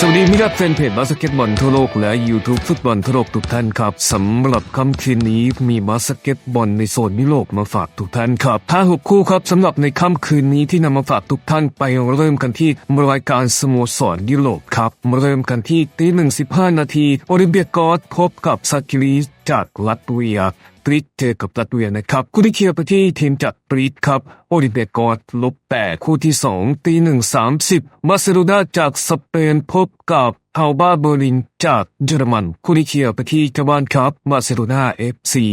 สวัสดีมิตรแฟนเพจบาสเกตบอลทั่วโลกและ YouTube ฟุตบอลทั่วโลกทุกท่านครับสำหรับค่ำคืนนี้มีบาสเกตบอลในโซนยุโรปมาฝากทุกท่านครับห้าหกคู่ครับสำหรับในค่ำคืนนี้ที่นำมาฝากทุกท่านไปเริ่มกันที่รายการสโมสรยุโรปครับเริ่มกันที่ตีหนึ่งสิบห้านาทีโอลิมเปียกอสพบกับซากิริสจากลัตเวีย กรีดเจอกับลัตเวียนะครับ คู่ที่เคลียร์ไปที่ทีมจากกรีดครับ โอลิเปียกอสลบแปดคู่ที่สองตีหนึ่งสามสิบมาเซโดนาจากสเปนพบกับอัลบาเบอร์ลินจากเยอรมัน คู่ที่เคลียร์ไปที่จาบานครับ มาเซโดนาเอฟซี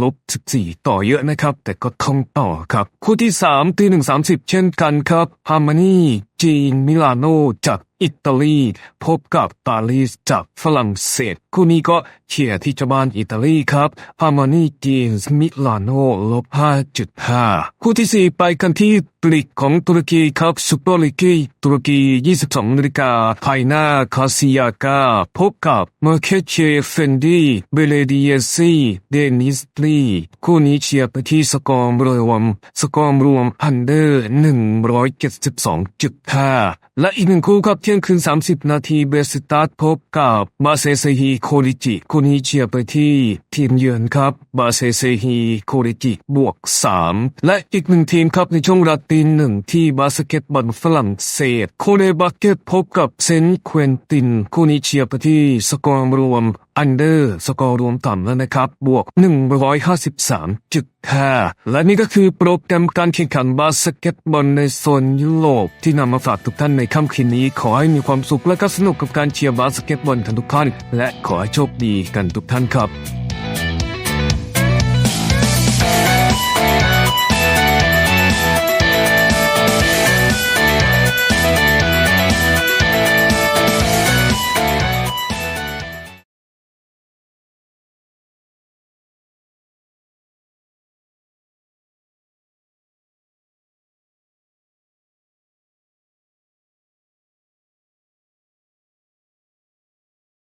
ลบ14ต่อเยอะนะครับ แต่ก็ท่องต่อครับ คู่ที่3ตีหนึ่งสามสิบเช่นกันครับฮาร์มานีจีนมิลานโนจาก อิตาลีพบกับปารีสจากฝรั่งเศส คู่นี้ก็เชียร์ที่จ้าบ้านอิตาลีครับฮาร์มานีจีนส์มิลานโนลบ5.5 คู่ที่ 4 ไปกันที่ปลีกของตุรกีครับซูเปอร์ลีกตุรกี 22นาฬิกาภายหน้าคาซิยากา พบกับเมอร์เคเชเฟนดีเบเลดีเอซีเดนิสลีคู่นี้เชียร์ไปที่สกอร์รวม สกอร์รวมอันเดอร์ 172.5 และอีกหนึ่งคู่ครับเที่ยงคืน 30 นาทีเบสตาร์พบกับมาเซเซฮีโคริจิคุนิเชียไปที่ทีมเยือนครับบาเซเซฮีโคริจิบวก 3 และอีกหนึ่งทีมครับในช่วงราตรีหนึ่งที่บาสเกตบอลฝรั่งเศสโคเนบาเกตพบกับเซนเควินตินคุนิเชียไปที่สกอร์รวมอันเดอร์สกอร์รวมต่ำแล้วนะครับ บวก 153.5 และนี่ก็คือโปรแกรมการแข่งขันบาสเกตบอลในโซนยุโรป ที่นำมาฝากทุกท่านในค่ำคืนนี้ ขอให้มีความสุขและก็สนุกกับการเชียร์บาสเกตบอลกันทุกท่าน และขอให้โชคดีกันทุกท่านครับ